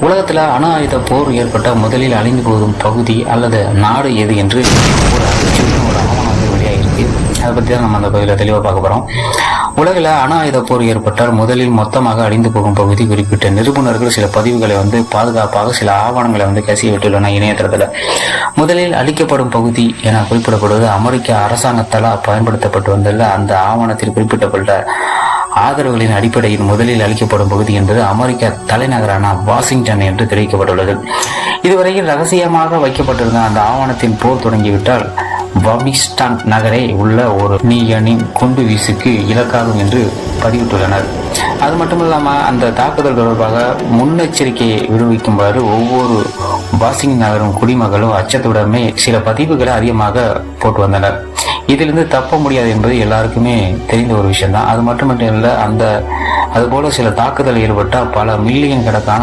உலகத்தில் அணு ஆயுத போர் ஏற்பட்ட முதலில் அழிந்து போகும் பகுதி அல்லது நாடு எது என்று ஒரு அதிர்ச்சியான ஒரு ஆவணம் வெளியாக வெளியாகிருக்கு அதை பற்றி தான் நம்ம அந்த பகுதியில் தெளிவாக பார்க்க போகிறோம் உலகில் அணு ஆயுத போர் ஏற்பட்டால் முதலில் மொத்தமாக அழிந்து போகும் பகுதி குறிப்பிட்ட நிருபுணர்கள் சில பதிவுகளை வந்து பாதுகாப்பாக சில ஆவணங்களை வந்து கசிய விட்டுள்ளன இணையதளத்தில். முதலில் அளிக்கப்படும் பகுதி என குறிப்பிடப்படுவது அமெரிக்க அரசாங்கத்தால் பயன்படுத்தப்பட்டு வந்துள்ள அந்த ஆவணத்தில் குறிப்பிட்டப்பட்ட ஆதரவுகளின் அடிப்படையில் முதலில் அளிக்கப்படும் பகுதி என்பது அமெரிக்க தலைநகரான வாஷிங்டன் என்று தெரிவிக்கப்பட்டுள்ளது. இதுவரையில் ரகசியமாக வைக்கப்பட்டிருந்த அந்த ஆவணத்தின் போர் தொடங்கிவிட்டால் வபிஸ்டான் நகரை உள்ள ஒரு நீயனின் குண்டு வீசுக்கு இலக்காகும் என்று பதிவிட்டுள்ளனர். அது மட்டும் இல்லாமல் அந்த தாக்குதல் தொடர்பாக முன்னெச்சரிக்கையை விடுவிக்குமாறு ஒவ்வொரு வாஷிங் நகரும் குடிமகளும் அச்சத்துடனே சில பதிவுகளை அதிகமாக போட்டு வந்தனர். இதிலிருந்து தப்ப முடியாது என்பது எல்லாருக்குமே தெரிந்த ஒரு விஷயம் தான் அது மட்டும் இல்லை அந்த அதுபோல சில தாக்குதல் ஏற்பட்டால் பல மில்லியன் கணக்கான